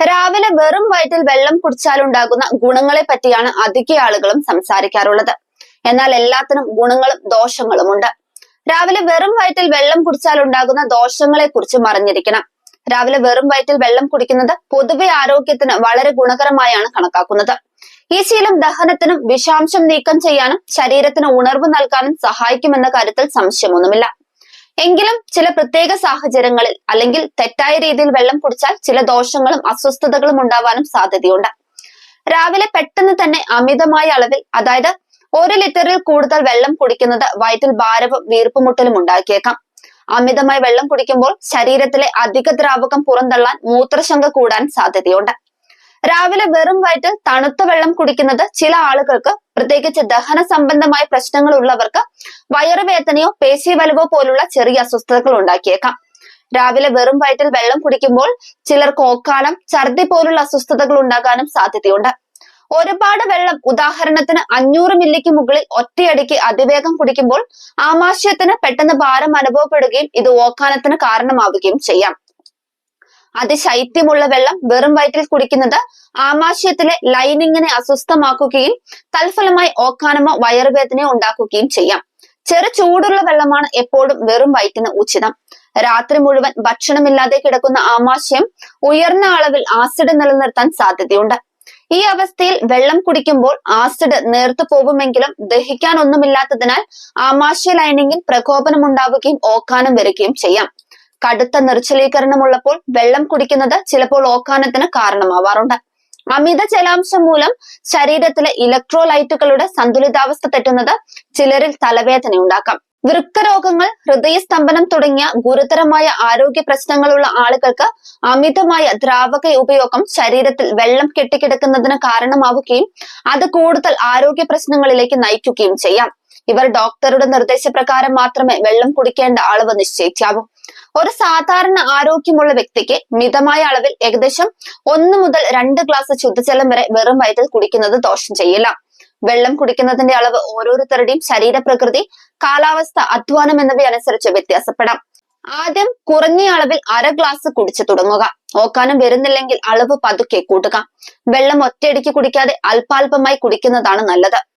രാവിലെ വെറും വയറ്റിൽ വെള്ളം കുടിച്ചാൽ ഉണ്ടാകുന്ന ഗുണങ്ങളെ പറ്റിയാണ് അധിക ആളുകളും സംസാരിക്കാറുള്ളത്. എന്നാൽ എല്ലാത്തിനും ഗുണങ്ങളും ദോഷങ്ങളുമുണ്ട്. രാവിലെ വെറും വയറ്റിൽ വെള്ളം കുടിച്ചാൽ ഉണ്ടാകുന്ന ദോഷങ്ങളെ കുറിച്ച് മറിഞ്ഞിരിക്കണം. രാവിലെ വെറും വയറ്റിൽ വെള്ളം കുടിക്കുന്നത് പൊതുവെ ആരോഗ്യത്തിന് വളരെ ഗുണകരമായാണ് കണക്കാക്കുന്നത്. ഈ ശീലം ദഹനത്തിനും വിഷാംശം നീക്കം ചെയ്യാനും ശരീരത്തിന് ഉണർവ് നൽകാനും സഹായിക്കുമെന്ന കാര്യത്തിൽ സംശയമൊന്നുമില്ല. എങ്കിലും ചില പ്രത്യേക സാഹചര്യങ്ങളിൽ അല്ലെങ്കിൽ തെറ്റായ രീതിയിൽ വെള്ളം കുടിച്ചാൽ ചില ദോഷങ്ങളും അസ്വസ്ഥതകളും ഉണ്ടാവാനും സാധ്യതയുണ്ട്. രാവിലെ പെട്ടെന്ന് തന്നെ അമിതമായ അളവിൽ അതായത് ഒരു ലിറ്ററിൽ കൂടുതൽ വെള്ളം കുടിക്കുന്നത് വയറ്റിൽ ഭാരവും വീർപ്പുമുട്ടലും ഉണ്ടാക്കിയേക്കാം. അമിതമായി വെള്ളം കുടിക്കുമ്പോൾ ശരീരത്തിലെ അധിക ദ്രാവകം പുറന്തള്ളാൻ മൂത്രശങ്ക കൂടാൻ സാധ്യതയുണ്ട്. രാവിലെ വെറും വയറ്റിൽ തണുത്ത വെള്ളം കുടിക്കുന്നത് ചില ആളുകൾക്ക് പ്രത്യേകിച്ച് ദഹന സംബന്ധമായ പ്രശ്നങ്ങൾ ഉള്ളവർക്ക് വയറുവേദനയോ പേശീവലവോ പോലുള്ള ചെറിയ അസ്വസ്ഥതകൾ ഉണ്ടാക്കിയേക്കാം. രാവിലെ വെറും വയറ്റിൽ വെള്ളം കുടിക്കുമ്പോൾ ചിലർക്ക് ഓക്കാനം ഛർദി പോലുള്ള അസ്വസ്ഥതകൾ ഉണ്ടാകാനും സാധ്യതയുണ്ട്. ഒരുപാട് വെള്ളം ഉദാഹരണത്തിന് അഞ്ഞൂറ് മില്ലിക്ക് മുകളിൽ ഒറ്റയടിക്ക് അതിവേഗം കുടിക്കുമ്പോൾ ആമാശയത്തിന് പെട്ടെന്ന് ഭാരം അനുഭവപ്പെടുകയും ഇത് ഓക്കാനത്തിന് കാരണമാവുകയും ചെയ്യാം. അതിശൈത്യമുള്ള വെള്ളം വെറും വയറ്റിൽ കുടിക്കുന്നത് ആമാശയത്തിലെ ലൈനിങ്ങിനെ അസ്വസ്ഥമാക്കുകയും തൽഫലമായി ഓക്കാനമോ വയറുവേദനയോ ഉണ്ടാക്കുകയും ചെയ്യാം. ചെറു ചൂടുള്ള വെള്ളമാണ് എപ്പോഴും വെറും വയറ്റിന് ഉചിതം. രാത്രി മുഴുവൻ ഭക്ഷണമില്ലാതെ കിടക്കുന്ന ആമാശയം ഉയർന്ന അളവിൽ ആസിഡ് നിലനിർത്താൻ സാധ്യതയുണ്ട്. ഈ അവസ്ഥയിൽ വെള്ളം കുടിക്കുമ്പോൾ ആസിഡ് നേർത്തു പോകുമെങ്കിലും ദഹിക്കാൻ ഒന്നുമില്ലാത്തതിനാൽ ആമാശയ ലൈനിങ്ങിൽ പ്രകോപനം ഉണ്ടാവുകയും ഓക്കാനം വരികയും ചെയ്യാം. കടുത്ത നിർജലീകരണമുള്ളപ്പോൾ വെള്ളം കുടിക്കുന്നത് ചിലപ്പോൾ ഓക്കാനത്തിന് കാരണമാവാറുണ്ട്. അമിത ജലാംശം മൂലം ശരീരത്തിലെ ഇലക്ട്രോലൈറ്റുകളുടെ സന്തുലിതാവസ്ഥ തെറ്റുന്നത് ചിലരിൽ തലവേദന ഉണ്ടാക്കാം. വൃക്കരോഗങ്ങൾ ഹൃദയസ്തംഭനം തുടങ്ങിയ ഗുരുതരമായ ആരോഗ്യ പ്രശ്നങ്ങളുള്ള ആളുകൾക്ക് അമിതമായ ദ്രാവക ഉപയോഗം ശരീരത്തിൽ വെള്ളം കെട്ടിക്കിടക്കുന്നതിന് കാരണമാവുകയും അത് കൂടുതൽ ആരോഗ്യ പ്രശ്നങ്ങളിലേക്ക് നയിക്കുകയും ചെയ്യാം. ഇവർ ഡോക്ടറുടെ നിർദ്ദേശപ്രകാരം മാത്രമേ വെള്ളം കുടിക്കേണ്ട അളവ് നിശ്ചയിക്കാവൂ. ഒരു സാധാരണ ആരോഗ്യമുള്ള വ്യക്തിക്ക് മിതമായ അളവിൽ ഏകദേശം ഒന്ന് മുതൽ രണ്ട് ഗ്ലാസ് ശുദ്ധജലം വരെ വെറും വയറ്റിൽ കുടിക്കുന്നത് ദോഷം ചെയ്യില്ല. വെള്ളം കുടിക്കുന്നതിന്റെ അളവ് ഓരോരുത്തരുടെയും ശരീരപ്രകൃതി കാലാവസ്ഥ അധ്വാനം എന്നിവ അനുസരിച്ച് വ്യത്യാസപ്പെടാം. ആദ്യം കുറഞ്ഞ അളവിൽ അര ഗ്ലാസ് കുടിച്ചു തുടങ്ങുക. ഓക്കാനം വരുന്നില്ലെങ്കിൽ അളവ് പതുക്കെ കൂട്ടുക. വെള്ളം ഒറ്റയടിക്ക് കുടിക്കാതെ അല്പാൽപമായി കുടിക്കുന്നതാണ് നല്ലത്.